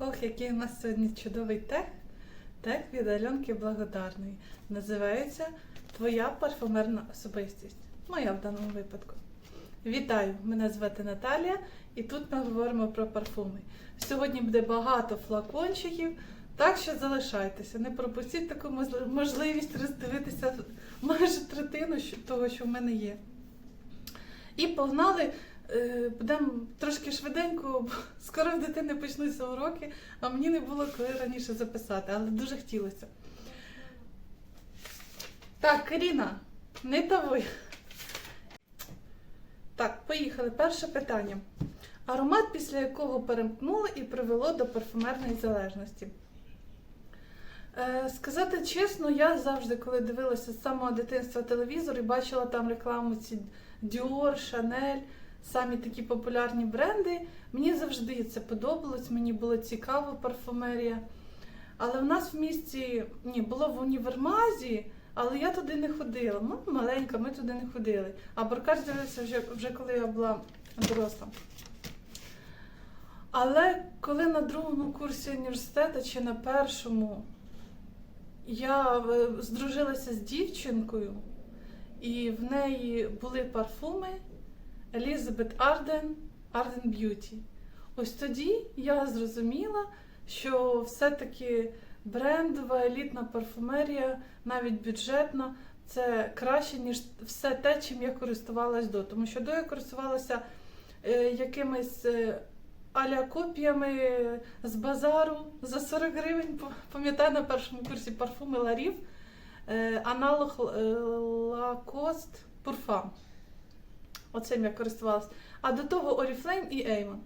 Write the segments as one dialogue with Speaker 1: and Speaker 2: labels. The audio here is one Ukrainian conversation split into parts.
Speaker 1: Ох, який у нас сьогодні чудовий тех. Тех від Альонки Благодарної. Називається Твоя парфумерна особистість. Моя в даному випадку. Вітаю! Мене звати Наталія, і тут ми говоримо про парфуми. Сьогодні буде багато флакончиків, так що залишайтеся. Не пропустіть таку можливість роздивитися майже третину того, що в мене є. І погнали. Е, Будемо трошки швиденько, бо скоро в дитини почнуться уроки, а мені не було коли раніше записати, але дуже хотілося. Так, Каріна, не тавуй. Так, поїхали. Перше питання. Аромат, після якого перемкнуло і привело до парфумерної залежності. Е, сказати чесно, я завжди, коли дивилася з самого дитинства телевізор і бачила там рекламу ці Dior, Chanel, самі такі популярні бренди, мені завжди це подобалось, мені було цікаво парфумерія. Але в нас в місті ні, було в універмазі, але я туди не ходила. Ну, маленька, ми туди не ходили. А Баркар з'явився вже, вже коли я була доросла. Але коли на другому курсі університету чи на першому я е, здружилася з дівчинкою, і в неї були парфуми Елізабет Арден, Арден Б'юті. Ось тоді я зрозуміла, що все-таки брендова елітна парфумерія, навіть бюджетна, це краще, ніж все те, чим я користувалась до. Тому що до я користувалася е, якимись е, аля копіями з базару за 40 гривень. Пам'ятаю на першому курсі парфуми Ларів, е, аналог Lacoste Parfum. Оцим я користувалася. А до того Oriflame і Avon.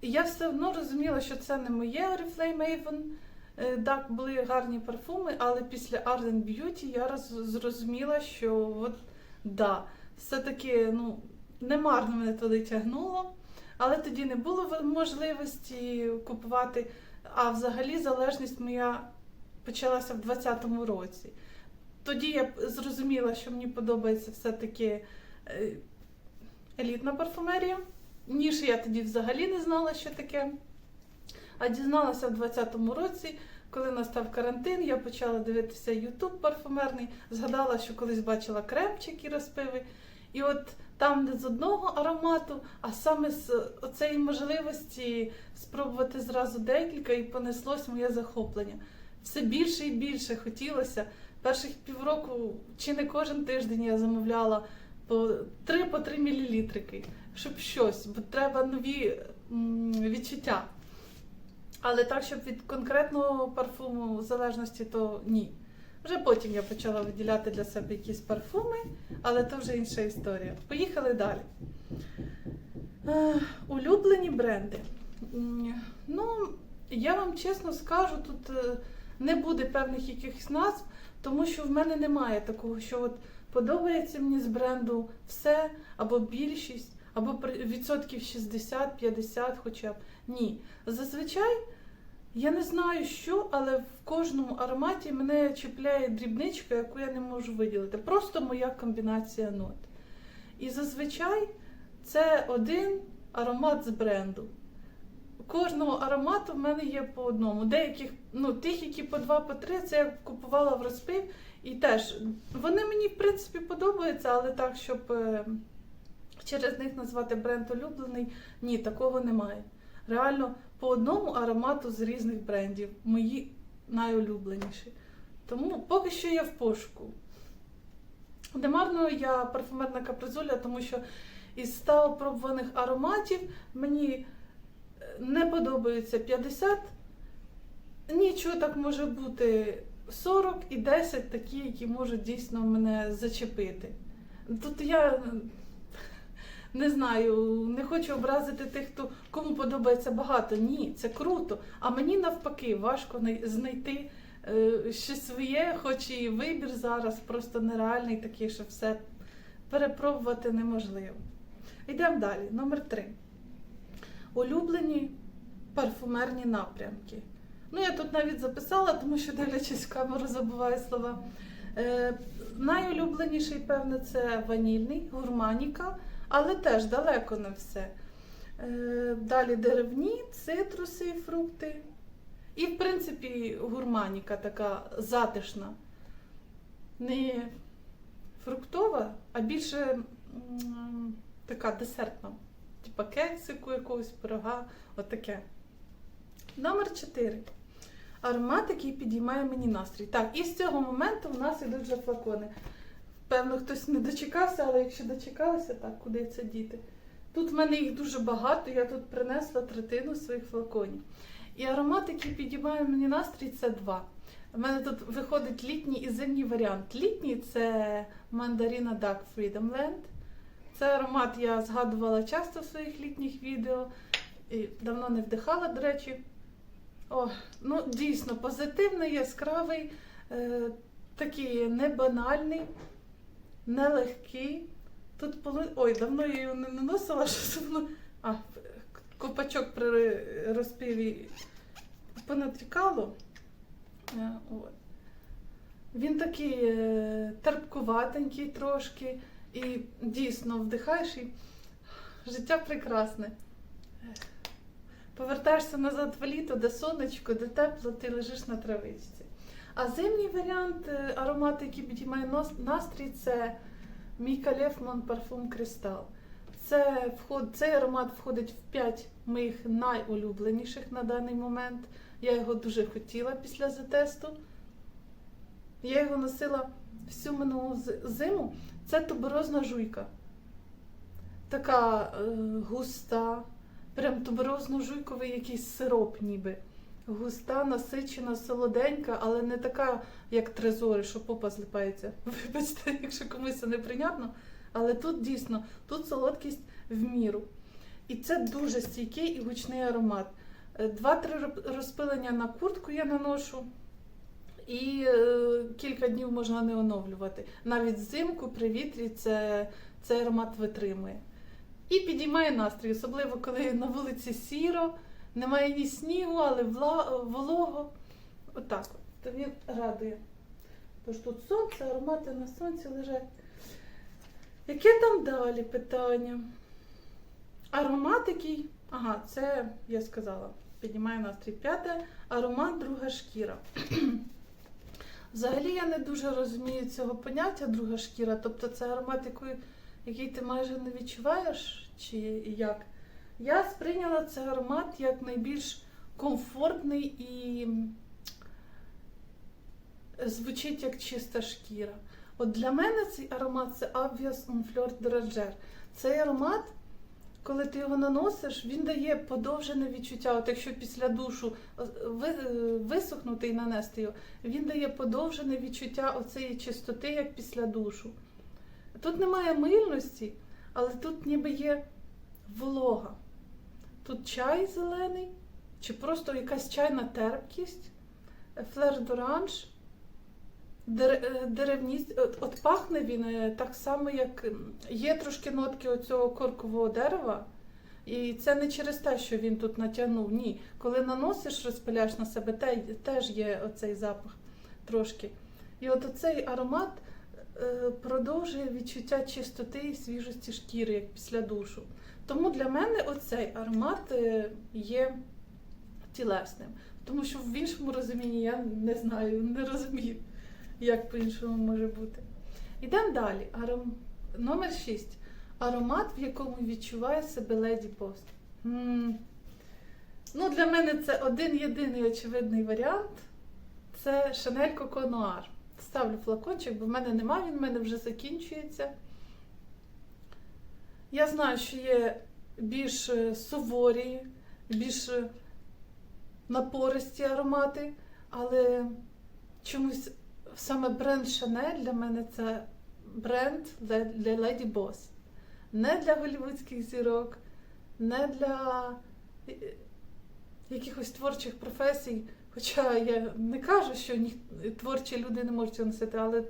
Speaker 1: І я все одно розуміла, що це не моє Oriflame Avon. Е, Так, були гарні парфуми, але після Arden Beauty я роз- зрозуміла, що от, да, все-таки ну, не марно мене туди тягнуло. Але тоді не було можливості купувати. А взагалі залежність моя почалася в 20-му році. Тоді я зрозуміла, що мені подобається все-таки е, елітна парфумерія. Ніж я тоді взагалі не знала, що таке. А дізналася в 20-му році, коли настав карантин, я почала дивитися Ютуб парфумерний, згадала, що колись бачила кремчики розпиви. І от там не з одного аромату, а саме з оцеї можливості спробувати зразу декілька, і понеслось моє захоплення. Все більше і більше хотілося. Перших півроку чи не кожен тиждень я замовляла по 3 по 3 мілілітрики, щоб щось, бо треба нові відчуття. Але так, щоб від конкретного парфуму залежності, то ні. Вже потім я почала виділяти для себе якісь парфуми, але то вже інша історія. Поїхали далі. Е, улюблені бренди. Ну, я вам чесно скажу, тут е, не буде певних якихось назв, тому що в мене немає такого, що от подобається мені з бренду все або більшість, або відсотків 60-50 хоча б. Ні. Зазвичай я не знаю що, але в кожному ароматі мене чіпляє дрібничка, яку я не можу виділити. Просто моя комбінація нот. І зазвичай це один аромат з бренду. Кожного аромату в мене є по одному. Деяких, ну, тих, які по два, по три, це я купувала в розпив. І теж вони мені, в принципі, подобаються, але так, щоб е, через них назвати бренд улюблений, ні, такого немає. Реально по одному аромату з різних брендів. Мої найулюбленіші. Тому поки що я в пошуку. Демарно я парфумерна капризуля, тому що із 100 опробуваних ароматів мені е, не подобається 50. Нічого так може бути 40 і 10 такі, які можуть дійсно мене зачепити. Тут я не знаю, не хочу образити тих, хто кому подобається багато. Ні, це круто. А мені навпаки важко знайти е, щось своє, хоч і вибір зараз просто нереальний, такий, що все перепробувати неможливо. Йдемо далі. Номер три. Улюблені парфумерні напрямки. Ну, я тут навіть записала, тому що дивлячись в камеру, забуваю слова. Е, найулюбленіший, певне, це ванільний, гурманіка, але теж далеко не все. Е, Далі деревні, цитруси і фрукти. І, в принципі, гурманіка така затишна. Не фруктова, а більше м, така десертна. Типа кексику якогось пирога, отаке. Номер 4. Аромат, який підіймає мені настрій. Так, і з цього моменту в нас йдуть вже флакони. Певно, хтось не дочекався, але якщо дочекалися, так, куди це діти? Тут в мене їх дуже багато, я тут принесла третину своїх флаконів. І аромат, який підіймає мені настрій, це два. У мене тут виходить літній і зимній варіант. Літній це мандарина Duck Freedom Land. Це аромат я згадувала часто в своїх літніх відео. І давно не вдихала, до речі. О, ну дійсно позитивний, яскравий, е, такий не банальний, нелегкий. Тут поли... Ой, давно я його не наносила, що воно. А, копачок при розпиві понатрікало. Е. Він такий е, терпкуватенький трошки. І дійсно вдихаєш і життя прекрасне. Повертаєшся назад в літо, де сонечко, де тепло, ти лежиш на травичці. А зимній варіант е, аромату, який підіймає настрій, це мій Калефман парфум Кристал. Це вход, цей аромат входить в 5 моїх найулюбленіших на даний момент. Я його дуже хотіла після затесту. Я його носила всю минулу зиму. Це туберозна жуйка. Така е, густа, прям туберозно-жуйковий якийсь сироп ніби. Густа, насичена, солоденька, але не така, як трезори, що попа злипається. Вибачте, якщо комусь це неприйнятно. Але тут дійсно, тут солодкість в міру. І це дуже стійкий і гучний аромат. Е, Два-три роз- розпилення на куртку я наношу. І е, кілька днів можна не оновлювати. Навіть взимку при вітрі це, цей аромат витримує. І підіймає настрій, особливо коли на вулиці сіро, немає ні снігу, але волого. Отак от. То він радує. Тож тут сонце, аромати на сонці лежать. Яке там далі питання? Аромат який? Ага, це я сказала. Піднімає настрій. П'яте аромат друга шкіра. Взагалі я не дуже розумію цього поняття друга шкіра. Тобто це аромат, який, який ти майже не відчуваєш, чи як. Я сприйняла цей аромат як найбільш комфортний і звучить як чиста шкіра. От для мене цей аромат це Obvious on Fleur. Цей аромат, коли ти його наносиш, він дає подовжене відчуття. От якщо після душу е, е, висохнути і нанести його, він дає подовжене відчуття оцеї чистоти, як після душу. Тут немає мильності, але тут ніби є волога. Тут чай зелений, чи просто якась чайна терпкість, флер доранж, е, деревність. От, от пахне він е, так само, як є трошки нотки оцього коркового дерева. І це не через те, що він тут натягнув. Ні. Коли наносиш, розпиляєш на себе, те, теж є оцей запах трошки. І от оцей аромат е, продовжує відчуття чистоти і свіжості шкіри, як після душу. Тому для мене оцей аромат е, є тілесним. Тому що в іншому розумінні я не знаю, не розумію, як по-іншому може бути. Ідемо далі. Аром... Номер 6. Аромат, в якому відчуває себе леді пост. Ну, для мене це один єдиний очевидний варіант. Це Chanel Coco Noir. Ставлю флакончик, бо в мене нема, він в мене вже закінчується. Я знаю, що є більш е, суворі, більш е, напористі аромати, але чомусь саме бренд Chanel для мене це бренд для Lady Boss. Не для голівудських зірок, не для е, якихось творчих професій. Хоча я не кажу, що ні, творчі люди не можуть носити, але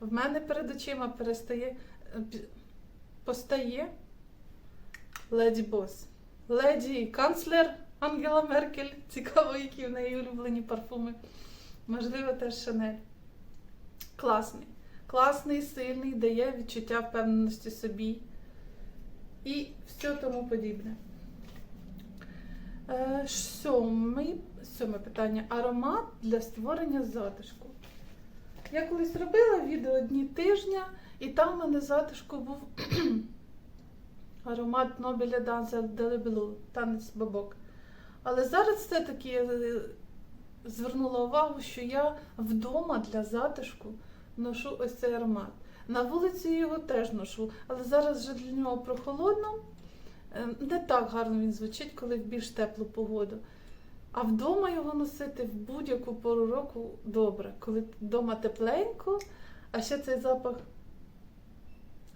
Speaker 1: в мене перед очима перестає постає Леді Бос. Леді канцлер Ангела Меркель. Цікаво, які в неї улюблені парфуми. Можливо, теж Шанель. Класний. Класний, сильний, дає відчуття впевненості собі. І все тому подібне. Е, Сьоме, питання. Аромат для створення затишку. Я колись робила відео дні тижня, і там у мене затишку був аромат Нобеля Данза Делебелу, танець бабок. Але зараз все-таки я е, звернула увагу, що я вдома для затишку ношу ось цей аромат. На вулиці його теж ношу, але зараз вже для нього прохолодно. Е, Не так гарно він звучить, коли в більш теплу погоду. А вдома його носити в будь-яку пору року добре, коли вдома тепленько, а ще цей запах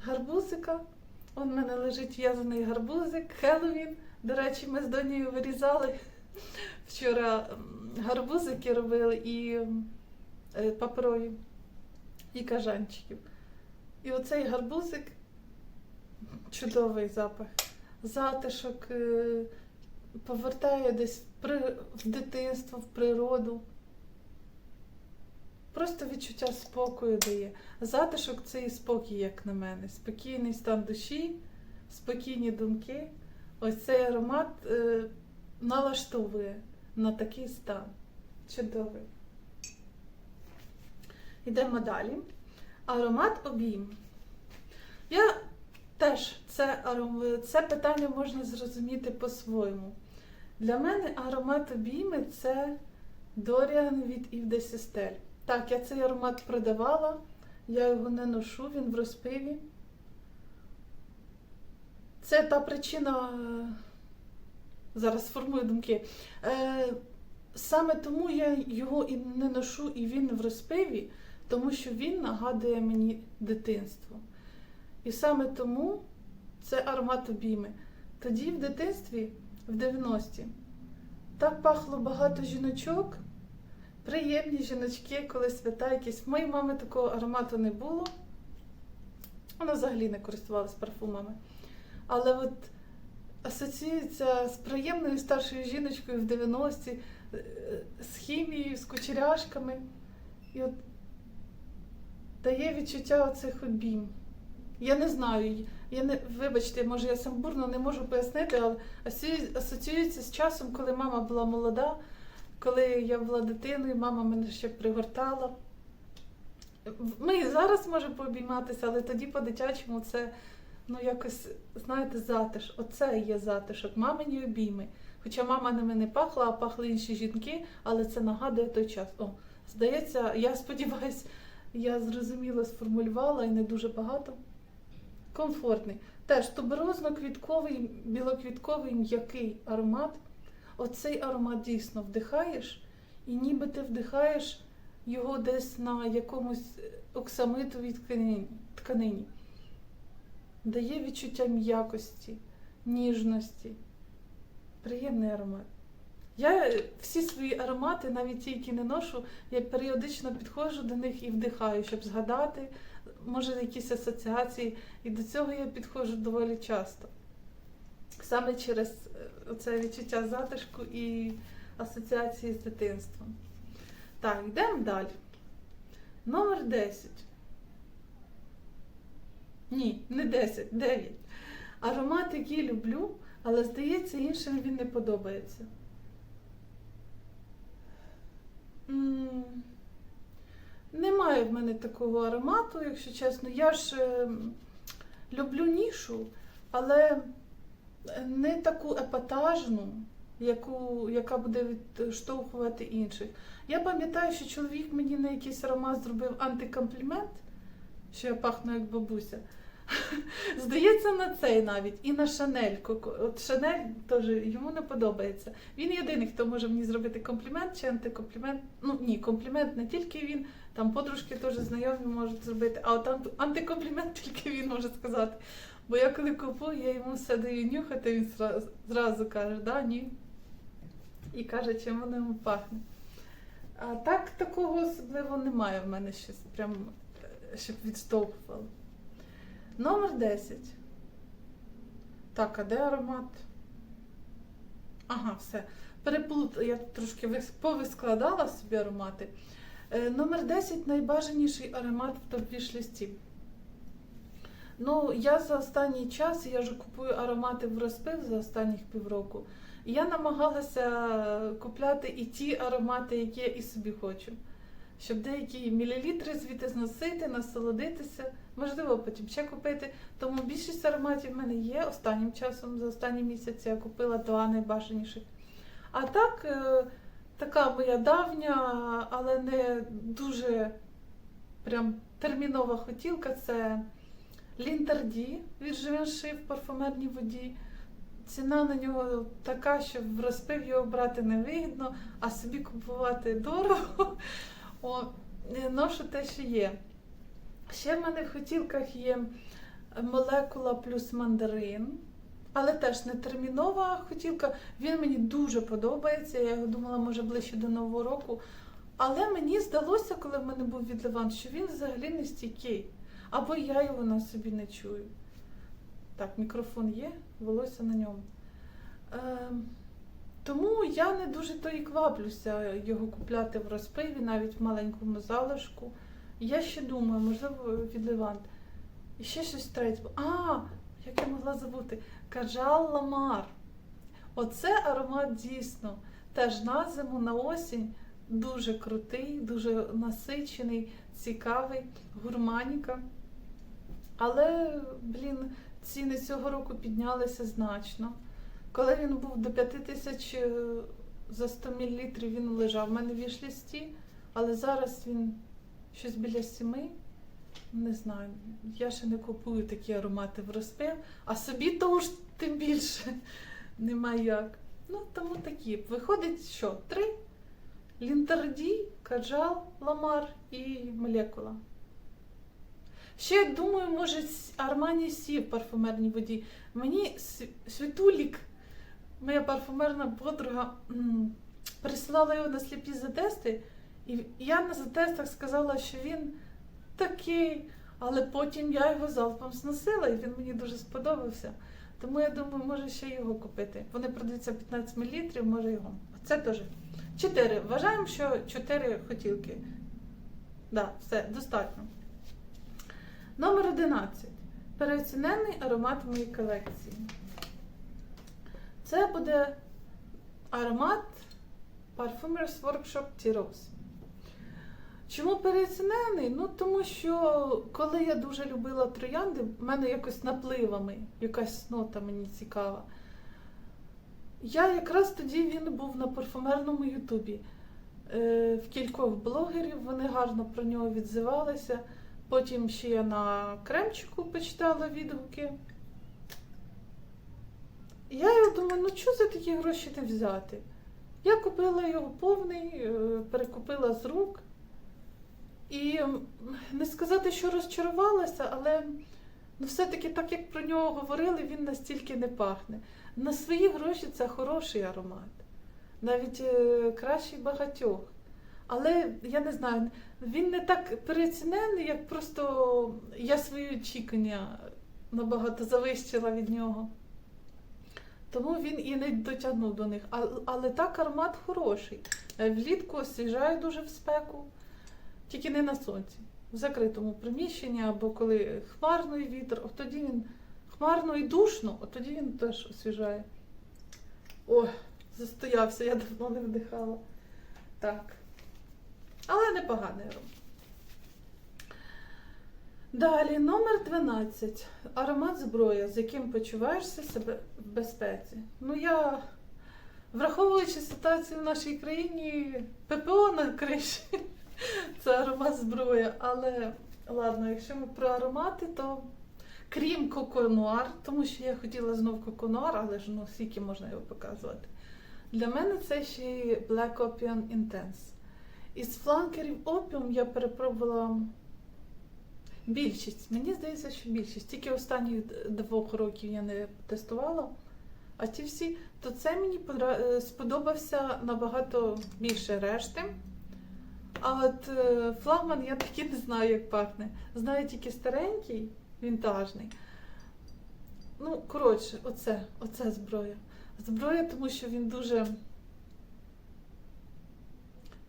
Speaker 1: гарбузика. Он в мене лежить в'язаний гарбузик, Хеллоуін. До речі, ми з Донею вирізали вчора гарбузики робили і е, паперові, і кажанчиків. І оцей гарбузик чудовий запах. Затишок е, повертає десь в, дитинство, в природу. Просто відчуття спокою дає. Затишок це і спокій, як на мене. Спокійний стан душі, спокійні думки. Ось цей аромат е, налаштовує на такий стан. Чудовий. Йдемо далі. Аромат обійм. Я теж це, це питання можна зрозуміти по-своєму. Для мене аромат обійми це Доріан від Ів де Сістель. Так, я цей аромат продавала, я його не ношу, він в розпиві. Це та причина, зараз сформую думки. Е, Саме тому я його і не ношу, і він в розпиві, тому що він нагадує мені дитинство. І саме тому це аромат обійми. Тоді в дитинстві, в 90-ті, так пахло багато жіночок, приємні жіночки, коли свята якісь. В моїй мами такого аромату не було. Вона взагалі не користувалась парфумами. Але от асоціюється з приємною старшою жіночкою в 90-ті, е, з хімією, з кучеряшками. І от дає відчуття оцих обійм. Я не знаю, я не, вибачте, може я самбурно не можу пояснити, але асоціюється з часом, коли мама була молода, коли я була дитиною, мама мене ще пригортала. Ми і зараз можемо пообійматися, але тоді по-дитячому це ну якось, знаєте, затиш. Оце є затишок, мамині обійми. Хоча мама ними не пахла, а пахли інші жінки, але це нагадує той час. О, здається, я сподіваюся, я зрозуміло сформулювала і не дуже багато. Комфортний. Теж туберозно-квітковий, білоквітковий м'який аромат. Оцей аромат дійсно вдихаєш, і ніби ти вдихаєш його десь на якомусь оксамитовій тканині. Дає відчуття м'якості, ніжності. Приємний аромат. Я всі свої аромати, навіть ті, які не ношу, я періодично підходжу до них і вдихаю, щоб згадати, може, якісь асоціації. І до цього я підходжу доволі часто. Саме через е, це відчуття затишку і асоціації з дитинством. Так, йдемо далі. Номер 10. Ні, не 10, 9. Аромат, який люблю, але здається, іншим він не подобається. М, Немає в мене такого аромату, якщо чесно. Я ж е, люблю нішу, але не таку епатажну, яку, яка буде відштовхувати інших. Я пам'ятаю, що чоловік мені на якийсь аромат зробив антикомплімент, що я пахну як бабуся. Здається, на цей навіть і на Шанель. От Шанель теж йому не подобається. Він єдиний, хто може мені зробити комплімент чи антикомплімент. Ну ні, комплімент не тільки він, там подружки теж знайомі можуть зробити, а от антикомплімент тільки він може сказати. Бо я коли купую, я йому все даю нюхати, він зразу, зразу каже, да, ні. І каже, чим воно йому пахне. А так такого особливо немає в мене щось прям, е, щоб відштовхувало. Номер 10. Так, а де аромат? Ага, все. Переплутала, я трошки вис- повискладала собі аромати. Е, номер 10 найбажаніший аромат в топ-віш-лісті. Ну, я за останній час, я вже купую аромати в розпив за останніх півроку. Я намагалася купляти і ті аромати, які я і собі хочу. Щоб деякі мілілітри звідти зносити, насолодитися, можливо, потім ще купити. Тому більшість ароматів в мене є. Останнім часом, за останні місяці я купила два найбажаніших. А так, е, така моя давня, але не дуже прям термінова хотілка це Лінтерді від Живенши в парфумерній воді. Ціна на нього така, що в розпив його брати не вигідно, а собі купувати дорого. О, е, ношу те, що є. Ще в мене в хотілках є молекула плюс мандарин, але теж не термінова хотілка. Він мені дуже подобається. Я його думала, може ближче до Нового року. Але мені здалося, коли в мене був відливан, що він взагалі не стійкий. Або я його на собі не чую. Так, мікрофон є, волосся на ньому. Ем, тому я не дуже то і кваплюся його купляти в розпиві, навіть в маленькому залишку. Я ще думаю, можливо, від відливант. І ще щось третє. А, як я могла забути? Кажал Ламар. Оце аромат дійсно. Теж на зиму, на осінь. Дуже крутий, дуже насичений, цікавий, гурманіка. Але, блін, ціни цього року піднялися значно. Коли він був до 5 тисяч е, за 100 мл, він лежав в мене в вішлісті, але зараз він щось біля 7. Не знаю, я ще не купую такі аромати в розпив, а собі то ж тим більше нема як. Ну, тому такі. Виходить, що? Три. Лінтарді, Каджал, Ламар і молекула. Ще думаю, може, Армані Сі в парфумерній воді. Мені Світулік, моя парфумерна подруга, м, прислала його на сліпі затести, і я на затестах сказала, що він такий, але потім я його залпом зносила, і він мені дуже сподобався. Тому я думаю, може ще його купити. Вони продаються 15 мл, може його. Це теж. Чотири. Вважаємо, що чотири хотілки. Так, да, все, достатньо. Номер 11. Переоцінений аромат моєї колекції. Це буде аромат Parfumers Workshop T-Rose. Чому переоцінений? Ну, тому що коли я дуже любила троянди, в мене якось напливами, якась нота мені цікава. Я якраз тоді він був на парфумерному Ютубі. Е, в кількох блогерів вони гарно про нього відзивалися. Потім ще я на кремчику почитала відгуки. Я його думаю, ну що за такі гроші не взяти? Я купила його повний, е, перекупила з рук. І не сказати, що розчарувалася, але ну, все-таки, так як про нього говорили, він настільки не пахне. На свої гроші це хороший аромат, навіть е, кращий багатьох. Але я не знаю, він не так переоцінений, як просто я свої очікування набагато завищила від нього. Тому він і не дотягнув до них. Але, але так аромат хороший. Е, Влітку освіжає дуже в спеку, тільки не на сонці. В закритому приміщенні або коли хмарний вітер, от тоді він хмарно і душно, от тоді він теж освіжає. Ой, застоявся, я давно не вдихала. Так. Але непоганий аромат. Далі, номер 12. Аромат зброя, з яким почуваєшся себе в безпеці. Ну, я, враховуючи ситуацію в нашій країні, ППО на криші, це аромат зброя. Але ладно, якщо ми про аромати, то крім коконуар, тому що я хотіла знов коконуар, але ж ну, скільки можна його показувати. Для мене це ще Black Opium Intense. Із фланкерів опіум я перепробувала більшість. Мені здається, що більшість. Тільки останні двох років я не тестувала. А ті всі, то це мені сподобався набагато більше решти. А от е, флагман я таки не знаю, як пахне. Знаю тільки старенький, вінтажний. Ну, коротше, оце, оце зброя. Зброя, тому що він дуже.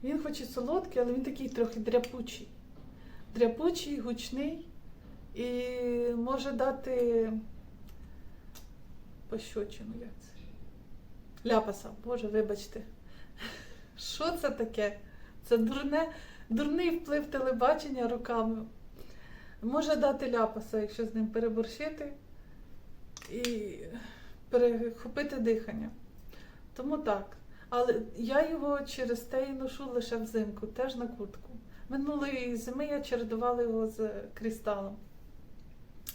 Speaker 1: Він хоч і солодкий, але він такий трохи дряпучий. Дряпучий, гучний і може дати пощочину, як це. ляпаса. Боже, вибачте. Що це таке? Це дурне, дурний вплив телебачення руками. Може дати ляпаса, якщо з ним переборщити і перехопити дихання. Тому так. Але я його через те і ношу лише взимку, теж на куртку. Минулої зими я чередувала його з крісталом.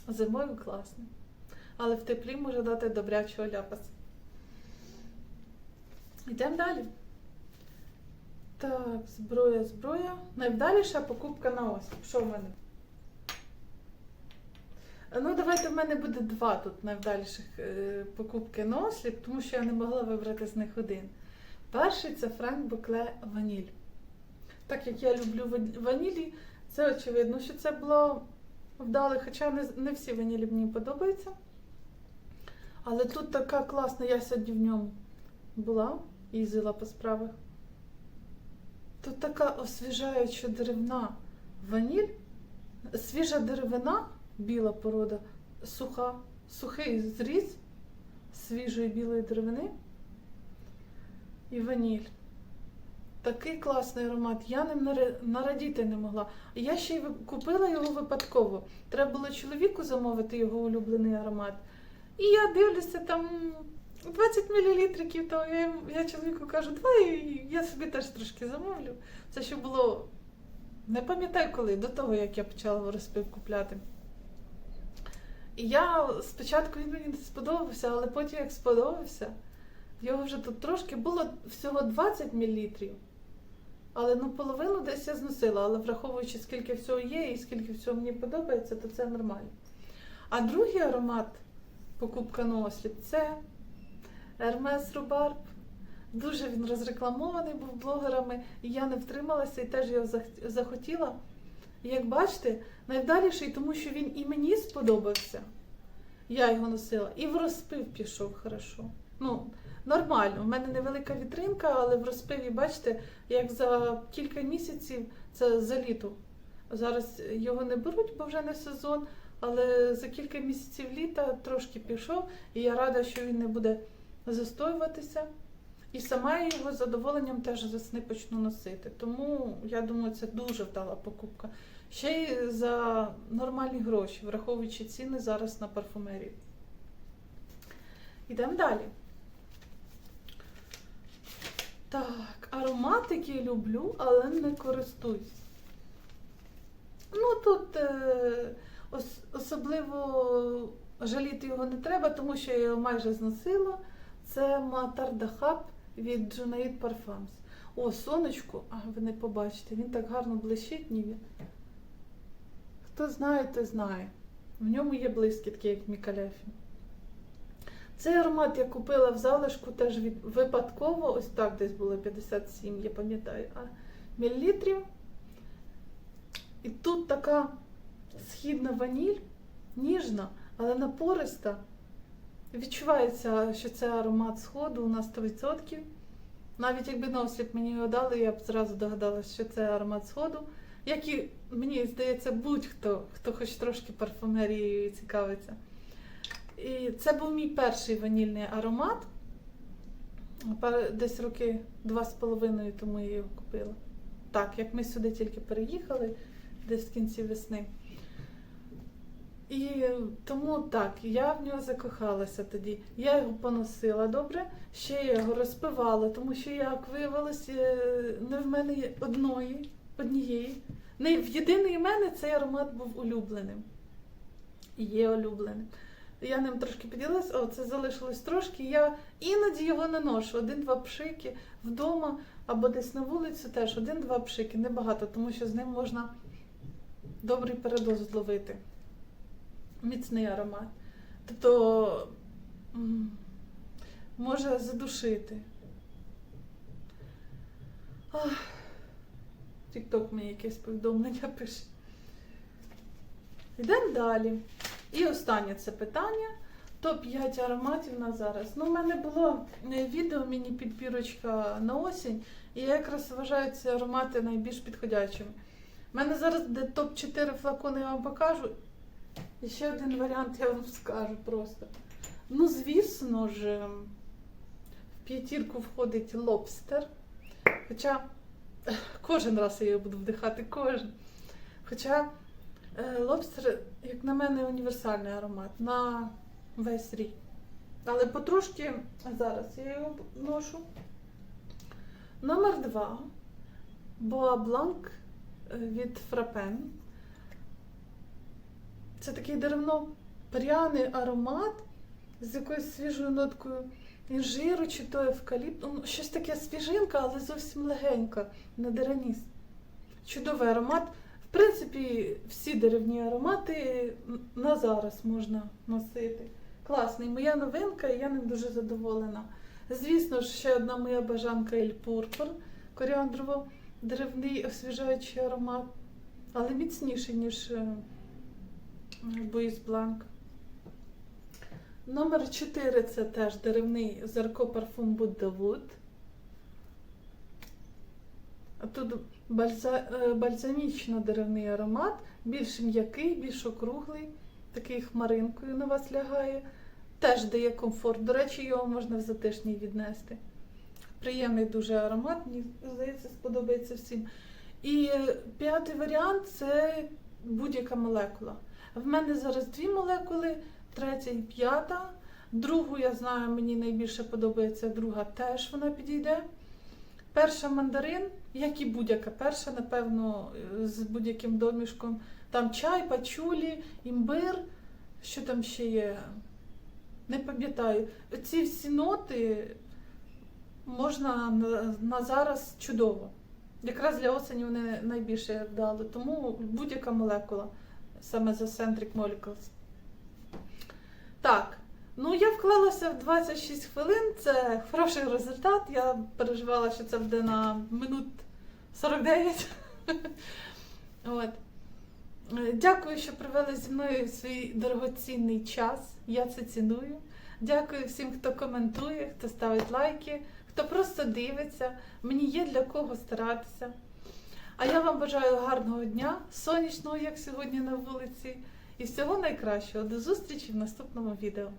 Speaker 1: Зимою класно. Але в теплі може дати добрячого ляпаса. Йдемо далі. Так, зброя, зброя. Найвдаліша покупка на ось. Що в мене? Ну, давайте в мене буде два тут найвдаліших е, покупки на осліп, тому що я не могла вибрати з них один. Перший це Френк Бокле Ваніль. Так як я люблю ванілі, це очевидно, що це було вдале, хоча не, не всі ванілі мені подобаються. Але тут така класна, я сьогодні в ньому була, їздила по справах. Тут така освіжаюча деревна ваніль, свіжа деревина, біла порода, суха, сухий зріз свіжої білої деревини і ваніль. Такий класний аромат. Я ним нарадіти не могла. Я ще й купила його випадково. Треба було чоловіку замовити його улюблений аромат. І я дивлюся там 20 мл, то я, я чоловіку кажу, давай я собі теж трошки замовлю. Це ще було, не пам'ятаю коли, до того, як я почала розпив купляти. І я спочатку він мені не сподобався, але потім як сподобався, його вже тут трошки було всього 20 мл. Але ну половину десь я зносила, але враховуючи, скільки всього є і скільки всього мені подобається, то це нормально. А другий аромат покупка на осліп це Hermes Rhubarb. Дуже він розрекламований був блогерами, і я не втрималася і теж його захотіла. І як бачите, найвдаліший, тому що він і мені сподобався. Я його носила, і в розпив пішов хорошо. Ну, нормально. У мене невелика вітринка, але в розпиві, бачите, як за кілька місяців це за літо. Зараз його не беруть, бо вже не сезон. Але за кілька місяців літа трошки пішов, і я рада, що він не буде застоюватися. І сама я його з задоволенням теж з весни почну носити. Тому я думаю, це дуже вдала покупка. Ще й за нормальні гроші, враховуючи ціни зараз на парфумерію. Йдемо далі. Так, ароматики люблю, але не користуюсь. Ну тут е, ос- особливо жаліти його не треба, тому що я його майже зносила. Це Матардахаб від Junaid Parfums. О, сонечко, а ви не побачите, він так гарно блищить ніби. Хто знає, той знає. В ньому є блискітки, як в Мікаляфі. Цей аромат я купила в залишку теж від, випадково, ось так десь було 57, я пам'ятаю, а мілілітрів. І тут така східна ваніль, ніжна, але напориста. Відчувається, що це аромат сходу на 100%. Навіть якби на осліп мені його дали, я б зразу догадалася, що це аромат сходу. Як і, мені здається, будь-хто, хто хоч трошки парфумерією цікавиться. І це був мій перший ванільний аромат. Десь роки два з половиною тому я його купила. Так, як ми сюди тільки переїхали, десь в кінці весни. І тому так, я в нього закохалася тоді. Я його поносила добре, ще я його розпивала, тому що, як виявилось, е, не в мене одної, однієї. Не в єдиний мене цей аромат був улюбленим. І є улюбленим. Я ним трошки поділилася, о, це залишилось трошки. Я іноді його не ношу. Один-два пшики вдома або десь на вулицю теж один-два пшики, небагато, тому що з ним можна добрий передоз зловити. Міцний аромат. Тобто може задушити. Тік-ток мені якесь повідомлення пише. Йдемо далі. І останнє це питання. Топ-5 ароматів на зараз. Ну, у мене було е, відео, міні-підбірочка на осінь, і я якраз вважаю ці аромати найбільш підходячими. У мене зараз буде топ-4 флакони, я вам покажу. І ще один варіант я вам скажу просто. Ну, звісно ж, ем, в п'ятірку входить лобстер. Хоча е, кожен раз я його буду вдихати, кожен. Хоча е, лобстер, як на мене, універсальний аромат на весь рік. Але потрошки зараз я його ношу. Номер два. Боа Бланк е, від Фрапен. Це такий деревно-пряний аромат з якоюсь свіжою ноткою інжиру чи то евкаліпту. Ну, щось таке свіжинка, але зовсім легенька, не дереніс. Чудовий аромат. В принципі, всі деревні аромати на зараз можна носити. Класний. Моя новинка, і я ним дуже задоволена. Звісно ж, ще одна моя бажанка Ель Пурпур, коріандрово-деревний освіжаючий аромат, але міцніший, ніж Боїс Бланк. Номер 4 це теж деревний Зарко парфум Будда Wood. А тут бальза, е, бальзамічно-деревний аромат, більш м'який, більш округлий, такий хмаринкою на вас лягає. Теж дає комфорт. До речі, його можна в затишній віднести. Приємний дуже аромат, мені здається, сподобається всім. І п'ятий варіант це будь-яка молекула. В мене зараз дві молекули, третя і п'ята. Другу, я знаю, мені найбільше подобається, друга теж вона підійде. Перша мандарин, як і будь-яка перша, напевно, з будь-яким домішком. Там чай, пачулі, імбир. Що там ще є? Не пам'ятаю. Ці всі ноти можна на, зараз чудово. Якраз для осені вони найбільше вдали. Тому будь-яка молекула саме за Centric Molecules. Так, ну я вклалася в 26 хвилин, це хороший результат. Я переживала, що це буде на минут 49. От. Дякую, що провели зі мною свій дорогоцінний час. Я це ціную. Дякую всім, хто коментує, хто ставить лайки, хто просто дивиться. Мені є для кого старатися. А я вам бажаю гарного дня, сонячного, як сьогодні на вулиці, і всього найкращого. До зустрічі в наступному відео.